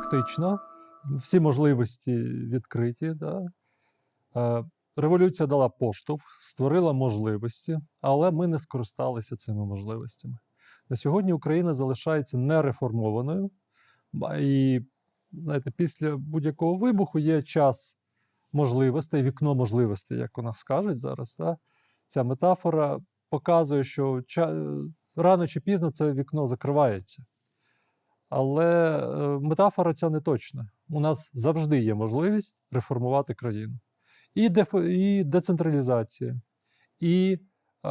фактично. Всі можливості відкриті. Да? Е, Революція дала поштовх, створила можливості, але ми не скористалися цими можливостями. На сьогодні Україна залишається нереформованою, і знаєте, після будь-якого вибуху є час можливостей, вікно можливостей, як у нас кажуть зараз. Да? Ця метафора показує, що рано чи пізно це вікно закривається. Але е, метафора ця не точна. У нас завжди є можливість реформувати країну. І, деф... і децентралізація, і е,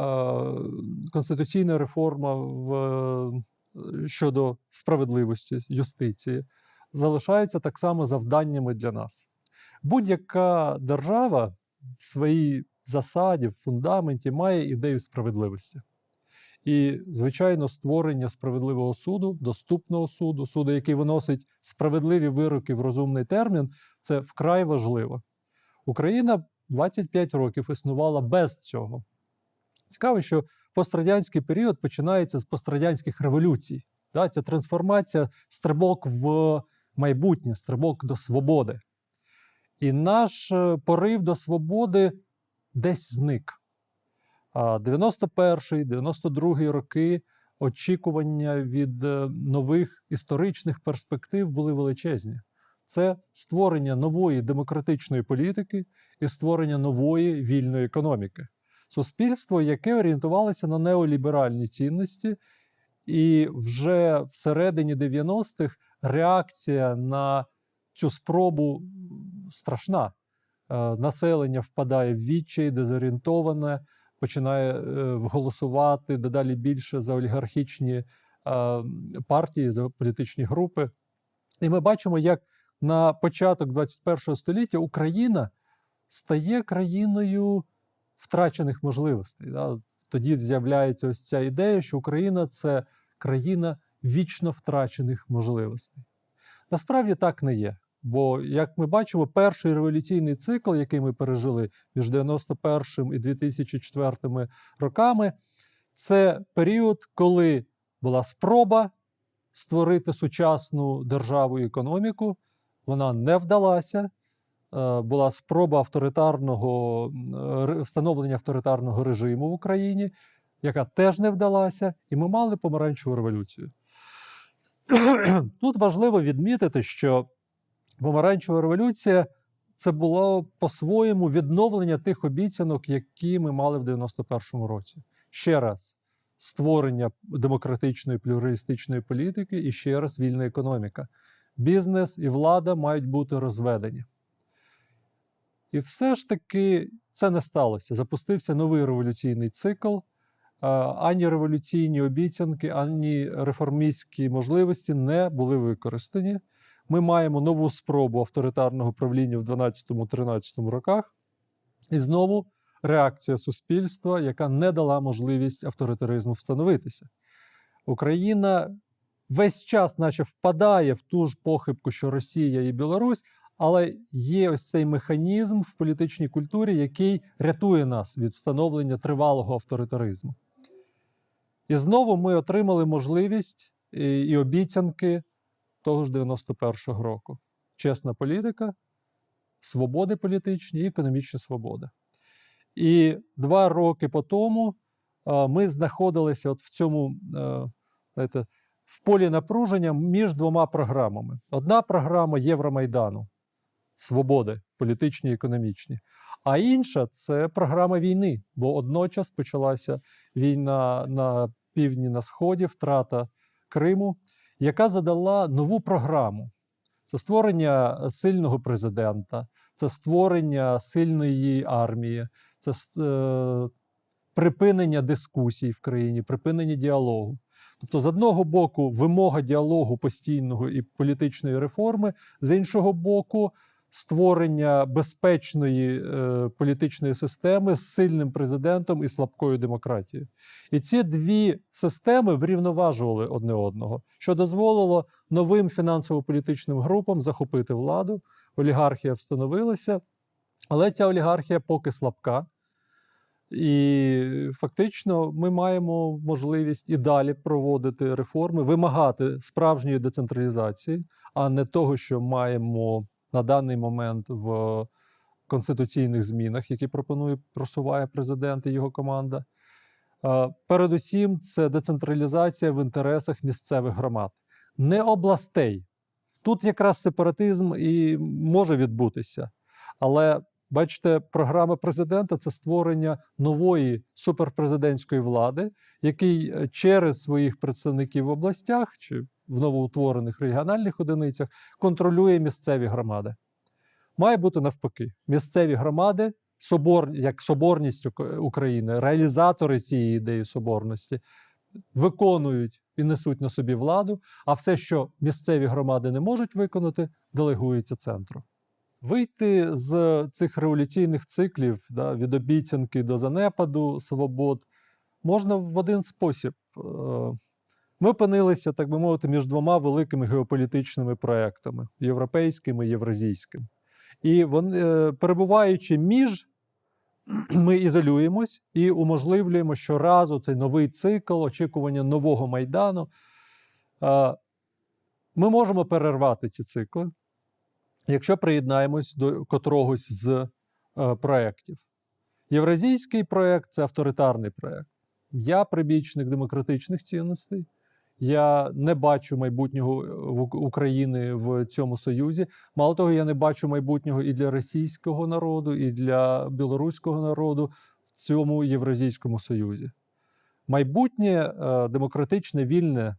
конституційна реформа в, е, щодо справедливості, юстиції залишаються так само завданнями для нас. Будь-яка держава в своїй засаді, в фундаменті має ідею справедливості. І, звичайно, створення справедливого суду, доступного суду, суду, який виносить справедливі вироки в розумний термін, це вкрай важливо. Україна 25 років існувала без цього. Цікаво, що пострадянський період починається з пострадянських революцій. Це трансформація, стрибок в майбутнє, стрибок до свободи. І наш е, порив до свободи десь зник. А 91-й, 92-й роки очікування від е, нових історичних перспектив були величезні. Це створення нової демократичної політики і створення нової вільної економіки. Суспільство, яке орієнтувалося на неоліберальні цінності, і вже всередині 90-х реакція на цю спробу страшна. Е, Населення впадає в відчай, дезорієнтоване, починає е, голосувати дедалі більше за олігархічні е, партії, за політичні групи. І ми бачимо, як на початок 21 століття Україна стає країною втрачених можливостей. Тоді з'являється ось ця ідея, що Україна це країна вічно втрачених можливостей. Насправді так не є. Бо, як ми бачимо, перший революційний цикл, який ми пережили між 91 і 2004 роками, це період, коли була спроба створити сучасну державу і економіку. Вона не вдалася. Е, Була спроба авторитарного встановлення авторитарного режиму в Україні, яка теж не вдалася, і ми мали помаранчеву революцію. Тут важливо відмітити, що помаранчева революція це було по-своєму відновлення тих обіцянок, які ми мали в 91-му році. Ще раз, створення демократичної плюралістичної політики і ще раз вільна економіка. Бізнес і влада мають бути розведені. І все ж таки це не сталося. Запустився новий революційний цикл. Ані революційні обіцянки, ані реформістські можливості не були використані. Ми маємо нову спробу авторитарного правління в 12-13 роках. І знову реакція суспільства, яка не дала можливість авторитаризму встановитися. Україна весь час, наче впадає в ту ж похибку, що Росія і Білорусь, але є ось цей механізм в політичній культурі, який рятує нас від встановлення тривалого авторитаризму. І знову ми отримали можливість і, і обіцянки того ж 91-го року. Чесна політика, свободи політичні і економічна свобода. І два роки по тому ми знаходилися от в цьому е, знаєте, в полі напруження між двома програмами. Одна програма Євромайдану, свободи, політичні і економічні. А інша це програма війни, бо одночас почалася війна на півдні на сході, втрата Криму, яка задала нову програму. Це створення сильного президента, це створення сильної армії, це е, припинення дискусій в країні, припинення діалогу. Тобто, з одного боку, вимога діалогу постійного і політичної реформи, з іншого боку, створення безпечної е, політичної системи з сильним президентом і слабкою демократією. І ці дві системи врівноважували одне одного, що дозволило новим фінансово-політичним групам захопити владу. Олігархія встановилася, але ця олігархія поки слабка. І фактично ми маємо можливість і далі проводити реформи, вимагати справжньої децентралізації, а не того, що маємо на даний момент в конституційних змінах, які пропонує просуває президент і його команда. Е, Передусім, це децентралізація в інтересах місцевих громад, не областей. Тут якраз сепаратизм і може відбутися. Але бачите, програма президента це створення нової суперпрезидентської влади, який е, через своїх представників в областях чи в новоутворених регіональних одиницях контролює місцеві громади. Має бути навпаки: місцеві громади, собор, як соборність України, реалізатори цієї ідеї соборності, виконують і несуть на собі владу, а все, що місцеві громади не можуть виконати, делегується центру. Вийти з цих революційних циклів да, від обіцянки до занепаду свобод можна в один спосіб. Ми опинилися, так би мовити, між двома великими геополітичними проектами європейським і євразійським. І вони, е, перебуваючи між, ми ізолюємось і уможливлюємо щоразу цей новий цикл очікування нового майдану. Ми можемо перервати ці цикли, якщо приєднаємось до котрогось з е, проєктів. Євразійський проєкт це авторитарний проєкт. Я прибічник демократичних цінностей. Я не бачу майбутнього е, України в цьому союзі. Мало того, я не бачу майбутнього і для російського народу, і для білоруського народу в цьому Євразійському союзі. Майбутнє е, демократичне, вільне,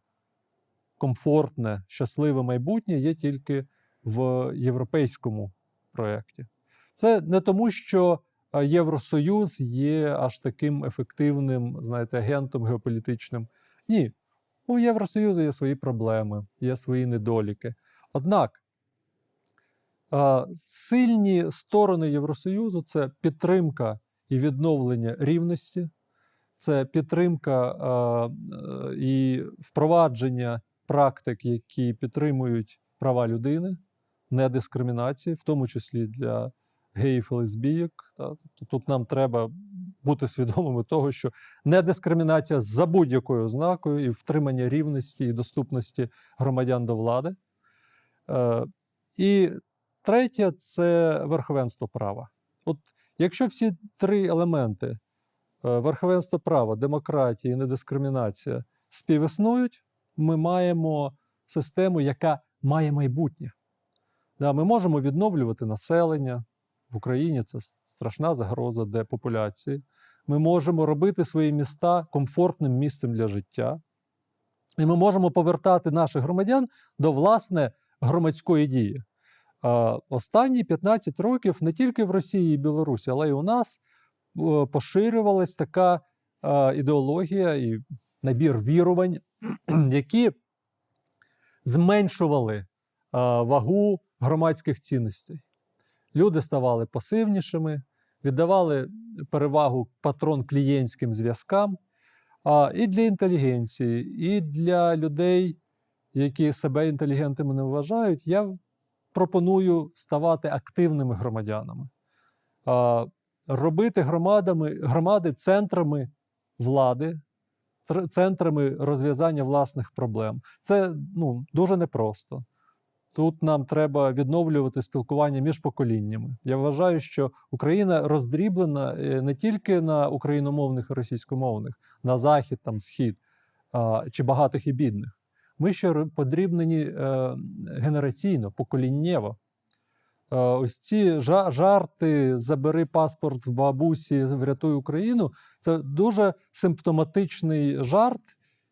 комфортне, щасливе майбутнє є тільки в європейському проєкті. Це не тому, що е, Євросоюз є аж таким ефективним, знаєте, агентом геополітичним. Ні, у Євросоюзу є свої проблеми, є свої недоліки. Однак сильні сторони Євросоюзу це підтримка і відновлення рівності, це підтримка е, і впровадження практик, які підтримують права людини, недискримінації, в тому числі для геїв і лесбійок. Тобто тут нам треба бути свідомими того, що недискримінація за будь-якою ознакою і втримання рівності і доступності громадян до влади. Е, і третє це верховенство права. От якщо всі три елементи е, верховенство права, демократія і недискримінація співіснують, ми маємо систему, яка має майбутнє. Ми можемо відновлювати населення. В Україні це страшна загроза депопуляції. Ми можемо робити свої міста комфортним місцем для життя. І ми можемо повертати наших громадян до власне громадської дії. Останні 15 років не тільки в Росії і Білорусі, але й у нас поширювалась така ідеологія і набір вірувань, які зменшували вагу громадських цінностей. Люди ставали пасивнішими, віддавали перевагу патрон-клієнтським зв'язкам. А і для інтелігенції, і для людей, які себе інтелігентами не вважають, я пропоную ставати активними громадянами, а, робити громадами, громади центрами влади, центрами розв'язання власних проблем. Це ну, дуже непросто. Тут нам треба відновлювати спілкування між поколіннями. Я вважаю, що Україна роздріблена е, не тільки на україномовних і російськомовних, на захід, там, схід чи багатих і бідних. Ми ще подрібнені е, генераційно, поколіннєво. Е, ось ці жарти забери паспорт в бабусі, врятуй Україну. Це дуже симптоматичний жарт,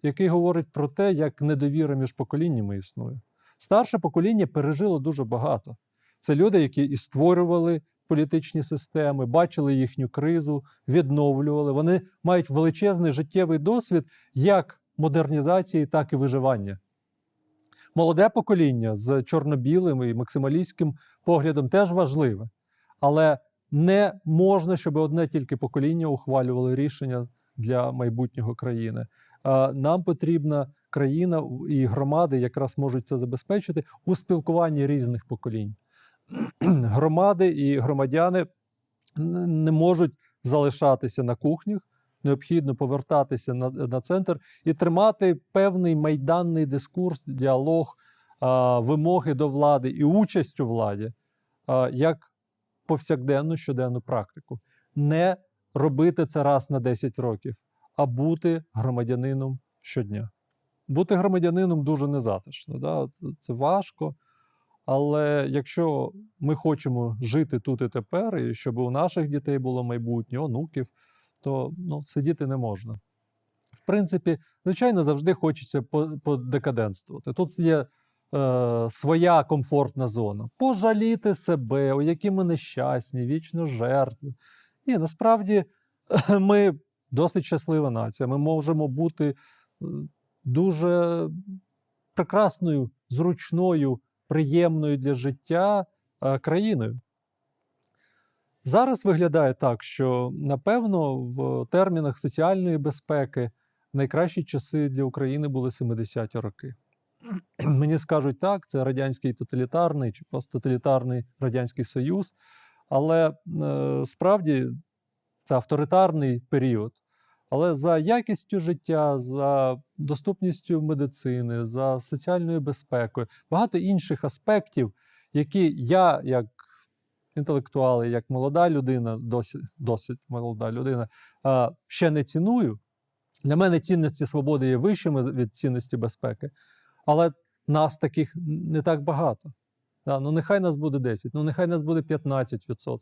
який говорить про те, як недовіра між поколіннями існує. Старше покоління пережило дуже багато. Це люди, які і створювали політичні системи, бачили їхню кризу, відновлювали. Вони мають величезний життєвий досвід як модернізації, так і виживання. Молоде покоління з чорно-білим і максималістським поглядом теж важливе, але не можна, щоб одне тільки покоління ухвалювало рішення для майбутнього країни. Нам потрібна країна і громади якраз можуть це забезпечити у спілкуванні різних поколінь. Громади і громадяни не можуть залишатися на кухнях, необхідно повертатися на, на центр і тримати певний майданний дискурс, діалог, а, вимоги до влади і участь у владі а, як повсякденну щоденну практику. Не робити це раз на 10 років, а бути громадянином щодня. Бути громадянином дуже незатишно. Да? Це- Це важко. Але якщо ми хочемо жити тут і тепер, і щоб у наших дітей було майбутнє, онуків, то ну, сидіти не можна. В принципі, звичайно, завжди хочеться подекаденствувати. Тут є е, своя комфортна зона. Пожаліти себе, о, які ми нещасні, вічно жертви. Ні, насправді ми досить щаслива нація. Ми можемо бути е, дуже прекрасною, зручною, приємною для життя е, країною. Зараз виглядає так, що напевно в термінах соціальної безпеки найкращі часи для України були 70-ті роки. Мені скажуть так, це радянський тоталітарний чи посттоталітарний Радянський Союз, але е, справді це авторитарний період. Але за якістю життя, за доступністю медицини, за соціальною безпекою, багато інших аспектів, які я, як інтелектуал, як молода людина, досить, досить молода людина, ще не ціную. Для мене цінності свободи є вищими від цінності безпеки, але нас таких не так багато. Ну нехай нас буде 10, ну нехай нас буде 15%.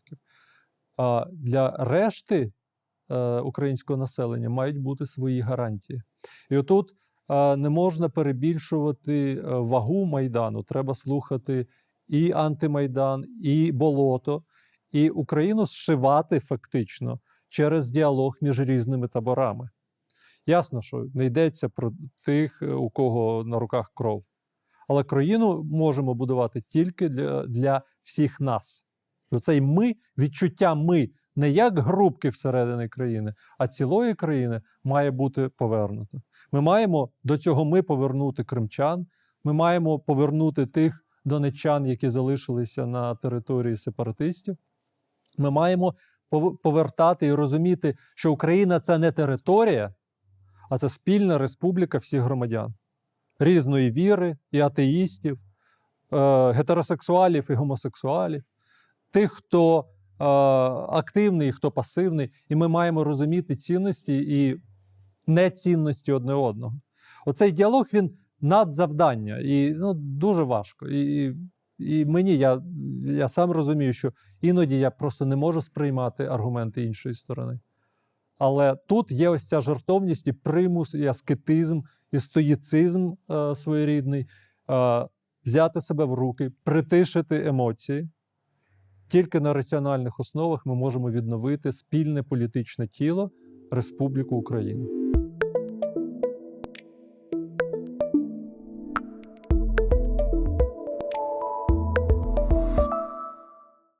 А для решти українського населення мають бути свої гарантії. І отут е, не можна перебільшувати е, вагу Майдану. Треба слухати і антимайдан, і болото, і Україну зшивати фактично через діалог між різними таборами. Ясно, що не йдеться про тих, е, у кого на руках кров. Але країну можемо будувати тільки для, для всіх нас. І Оцей ми, відчуття ми не як групки всередині країни, а цілої країни має бути повернуто. Ми маємо до цього ми повернути кримчан, ми маємо повернути тих донеччан, які залишилися на території сепаратистів. Ми маємо повертати і розуміти, що Україна це не територія, а це спільна республіка всіх громадян різної віри і атеїстів, е, гетеросексуалів і гомосексуалів, тих, хто активний, хто пасивний, і ми маємо розуміти цінності і нецінності одне одного. Оцей діалог він надзавдання, і ну, дуже важко. І, і мені я, я сам розумію, що іноді я просто не можу сприймати аргументи іншої сторони. Але тут є ось ця жертовність і примус, і аскетизм, і стоїцизм е, своєрідний, е, взяти себе в руки, притишити емоції. Тільки на раціональних основах ми можемо відновити спільне політичне тіло Республіку Україна.